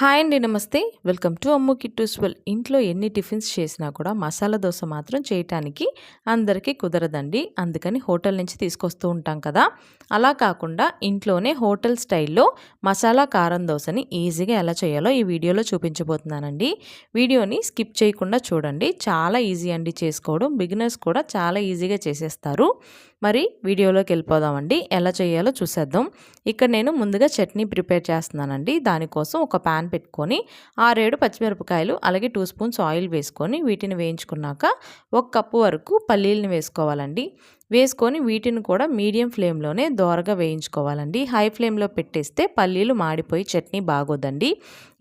Hi అండి నమస్తే. Welcome to అమ్ము కిట్టూస్వెల్ ఇంట్లో ఎన్ని టిఫిన్స్ చేసినా కూడా మసాలా దోశ మాత్రం చేయటానికి అందరికీ కుదరదండి. అందుకని హోటల్ నుంచి తీసుకొస్తూ ఉంటాం కదా. అలా కాకుండా ఇంట్లోనే హోటల్ స్టైల్లో మసాలా కారం దోశని ఈజీగా ఎలా చేయాలో ఈ వీడియోలో చూపించబోతున్నానండి. వీడియోని స్కిప్ చేయకుండా చూడండి. చాలా ఈజీ అండి చేసుకోవడం. బిగినర్స్ కూడా చాలా ఈజీగా చేసేస్తారు. మరి వీడియోలోకి వెళ్ళిపోదామండి. ఎలా చేయాలో చూసేద్దాం. ఇక్కడ నేను ముందుగా చట్నీ ప్రిపేర్ చేస్తున్నానండి. దానికోసం ఒక ప్యాన్ పెట్టుకొని ఆరేడు పచ్చిమిరపకాయలు అలాగే టూ స్పూన్స్ ఆయిల్ వేసుకొని వీటిని వేయించుకున్నాక ఒక కప్పు వరకు పల్లీలను వేసుకోవాలండి. వేసుకొని వీటిని కూడా మీడియం ఫ్లేమ్లోనే దోరగా వేయించుకోవాలండి. హై ఫ్లేమ్లో పెట్టేస్తే పల్లీలు మాడిపోయి చట్నీ బాగోదండి.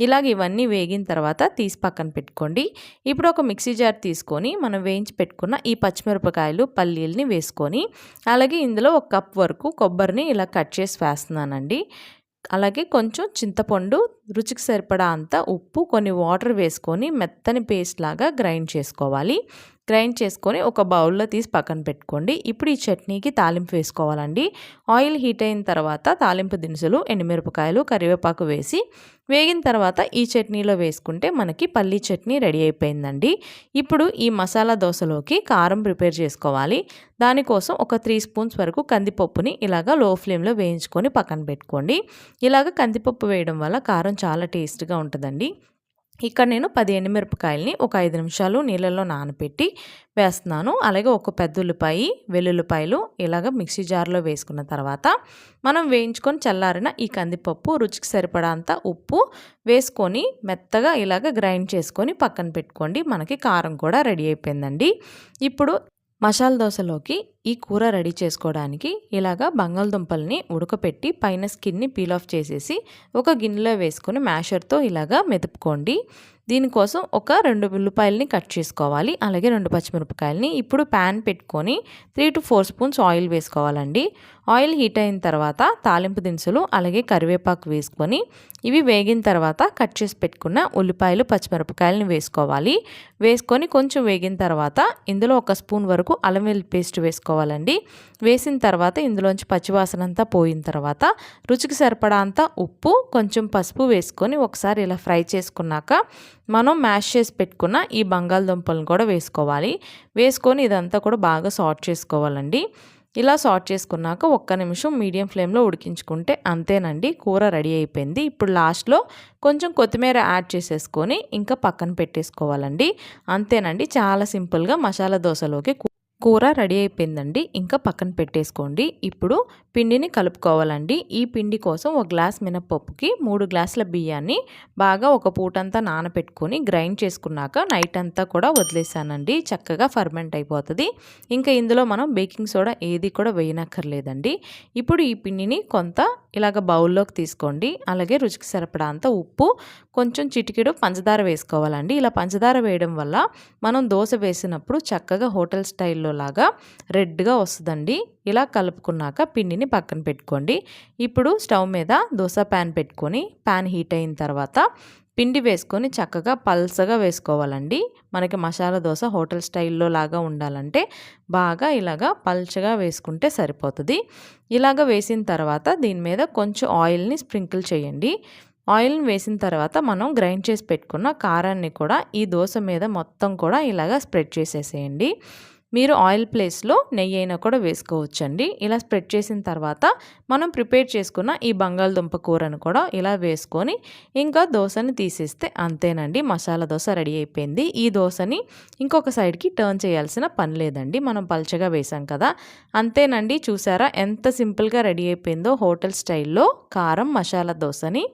ఇలాగ ఇవన్నీ వేగిన తర్వాత తీసి పక్కన పెట్టుకోండి. ఇప్పుడు ఒక మిక్సీ జార్ తీసుకొని మనం వేయించి పెట్టుకున్న ఈ పచ్చిమిరపకాయలు పల్లీలని వేసుకొని అలాగే ఇందులో ఒక కప్ వరకు కొబ్బరిని ఇలా కట్ చేసి వేస్తున్నానండి. అలాగే కొంచెం చింతపండు రుచికి సరిపడా అంత ఉప్పు కొన్ని వాటర్ వేసుకొని మెత్తని పేస్ట్ లాగా గ్రైండ్ చేసుకోవాలి. గ్రైండ్ చేసుకొని ఒక బౌల్లో తీసి పక్కన పెట్టుకోండి. ఇప్పుడు ఈ చట్నీకి తాలింపు వేసుకోవాలండి. ఆయిల్ హీట్ అయిన తర్వాత తాలింపు దినుసులు ఎండుమిరపకాయలు కరివేపాకు వేసి వేగిన తర్వాత ఈ చట్నీలో వేసుకుంటే మనకి పల్లీ చట్నీ రెడీ అయిపోయిందండి. ఇప్పుడు ఈ మసాలా దోశలోకి కారం ప్రిపేర్ చేసుకోవాలి. దానికోసం ఒక త్రీ స్పూన్స్ వరకు కందిపప్పుని ఇలాగ లో ఫ్లేమ్లో వేయించుకొని పక్కన పెట్టుకోండి. ఇలాగ కందిపప్పు వేయడం వల్ల కారం చాలా టేస్ట్గా ఉంటుందండి. ఇక్కడ నేను పది ఎండుమిరపకాయలని ఒక ఐదు నిమిషాలు నీళ్ళల్లో నానబెట్టి వేస్తున్నాను. అలాగే ఒక పెద్ద ఉల్లిపాయ వెల్లుల్లిపాయలు ఇలాగ మిక్సీ జార్లో వేసుకున్న తర్వాత మనం వేయించుకొని చల్లారిన ఈ కందిపప్పు రుచికి సరిపడంత ఉప్పు వేసుకొని మెత్తగా ఇలాగ గ్రైండ్ చేసుకొని పక్కన పెట్టుకోండి. మనకి కారం కూడా రెడీ అయిపోయిందండి. ఇప్పుడు మసాలా దోశలోకి ఈ కూర రెడీ చేసుకోవడానికి ఇలాగా బంగాళదుంపల్ని ఉడకపెట్టి పైన స్కిన్ని పీల్ ఆఫ్ చేసేసి ఒక గిన్నెలో వేసుకొని మ్యాషర్తో ఇలాగా మెదుపుకోండి. దీనికోసం ఒక రెండు ఉల్లిపాయలని కట్ చేసుకోవాలి. అలాగే రెండు పచ్చిమిరపకాయలని ఇప్పుడు ప్యాన్ పెట్టుకొని three to four spoons oil వేసుకోవాలండి. ఆయిల్ హీట్ అయిన తర్వాత తాలింపు దినుసులు అలాగే కరివేపాకు వేసుకొని ఇవి వేగిన తర్వాత కట్ చేసి పెట్టుకున్న ఉల్లిపాయలు పచ్చిమిరపకాయలని వేసుకోవాలి. వేసుకొని కొంచెం వేగిన తర్వాత ఇందులో ఒక స్పూన్ వరకు అల్లం వెల్లి పేస్ట్ వేసుకోవాలండి. వేసిన తర్వాత ఇందులోంచి పచ్చివాసన అంతా పోయిన తర్వాత రుచికి సరిపడా అంతా ఉప్పు కొంచెం పసుపు వేసుకొని ఒకసారి ఇలా ఫ్రై చేసుకున్నాక మనం మ్యాష్ చేసి పెట్టుకున్న ఈ బంగాళదుంపలను కూడా వేసుకోవాలి. వేసుకొని ఇదంతా కూడా బాగా సార్ట్ చేసుకోవాలండి. ఇలా సార్ట్ చేసుకున్నాక ఒక్క నిమిషం మీడియం ఫ్లేమ్లో ఉడికించుకుంటే అంతేనండి. కూర రెడీ అయిపోయింది. ఇప్పుడు లాస్ట్లో కొంచెం కొత్తిమీర యాడ్ చేసేసుకొని ఇంకా పక్కన పెట్టేసుకోవాలండి. అంతేనండి. చాలా సింపుల్గా మసాలా దోశలోకి కూర రెడీ అయిపోయిందండి. ఇంకా పక్కన పెట్టేసుకోండి. ఇప్పుడు పిండిని కలుపుకోవాలండి. ఈ పిండి కోసం ఒక గ్లాస్ మినపప్పుకి మూడు గ్లాసుల బియ్యాన్ని బాగా ఒక పూటంతా నానపెట్టుకొని గ్రైండ్ చేసుకున్నాక నైట్ అంతా కూడా వదిలేసానండి. చక్కగా ఫర్మెంట్ అయిపోతుంది. ఇంకా ఇందులో మనం బేకింగ్ సోడా ఏది కూడా వేయనక్కర్లేదండి. ఇప్పుడు ఈ పిండిని కొంత ఇలాగ బౌల్లోకి తీసుకోండి. అలాగే రుచికి సరిపడా అంత ఉప్పు కొంచెం చిటికెడు పంచదార వేసుకోవాలండి. ఇలా పంచదార వేయడం వల్ల మనం దోశ వేసినప్పుడు చక్కగా హోటల్ స్టైల్లో లాగా రెడ్గా వస్తుందండి. ఇలా కలుపుకున్నాక పిండిని పక్కన పెట్టుకోండి. ఇప్పుడు స్టవ్ మీద దోశ ప్యాన్ పెట్టుకొని ప్యాన్ హీట్ అయిన తర్వాత పిండి వేసుకొని చక్కగా పల్సగా వేసుకోవాలండి. మనకి మసాలా దోశ హోటల్ స్టైల్లో లాగా ఉండాలంటే బాగా ఇలాగా పల్చగా వేసుకుంటే సరిపోతుంది. ఇలాగ వేసిన తర్వాత దీని మీద కొంచెం ఆయిల్ని స్ప్రింకిల్ చేయండి. ఆయిల్ని వేసిన తర్వాత మనం గ్రైండ్ చేసి పెట్టుకున్న కారాన్ని కూడా ఈ దోశ మీద మొత్తం కూడా ఇలాగా స్ప్రెడ్ చేసేసేయండి. మీరు ఆయిల్ ప్లేస్లో నెయ్యి అయినా కూడా వేసుకోవచ్చండి. ఇలా స్ప్రెడ్ చేసిన తర్వాత మనం ప్రిపేర్ చేసుకున్న ఈ బంగాళదుంప కూరను కూడా ఇలా వేసుకొని ఇంకా దోశని తీసేస్తే అంతేనండి. మసాలా దోశ రెడీ అయిపోయింది. ఈ దోశని ఇంకొక సైడ్కి టర్న్ చేయాల్సిన పని లేదండి. మనం పల్చగా వేసాం కదా. అంతేనండి. చూసారా ఎంత సింపుల్గా రెడీ అయిపోయిందో హోటల్ స్టైల్లో కారం మసాలా దోశని.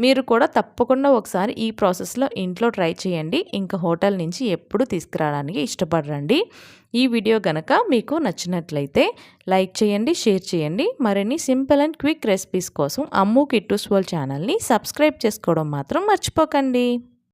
మీరు కూడా తప్పకుండా ఒకసారి ఈ ప్రాసెస్లో ఇంట్లో ట్రై చేయండి. ఇంకా హోటల్ నుంచి ఎప్పుడు తీసుకురావడానికి ఇష్టపడరండి. ఈ వీడియో గనక మీకు నచ్చినట్లయితే లైక్ చేయండి షేర్ చేయండి. మరిన్ని సింపుల్ అండ్ క్విక్ రెసిపీస్ కోసం అమ్ము కిట్టూస్ ఛానల్ని సబ్స్క్రైబ్ చేసుకోవడం మాత్రం మర్చిపోకండి.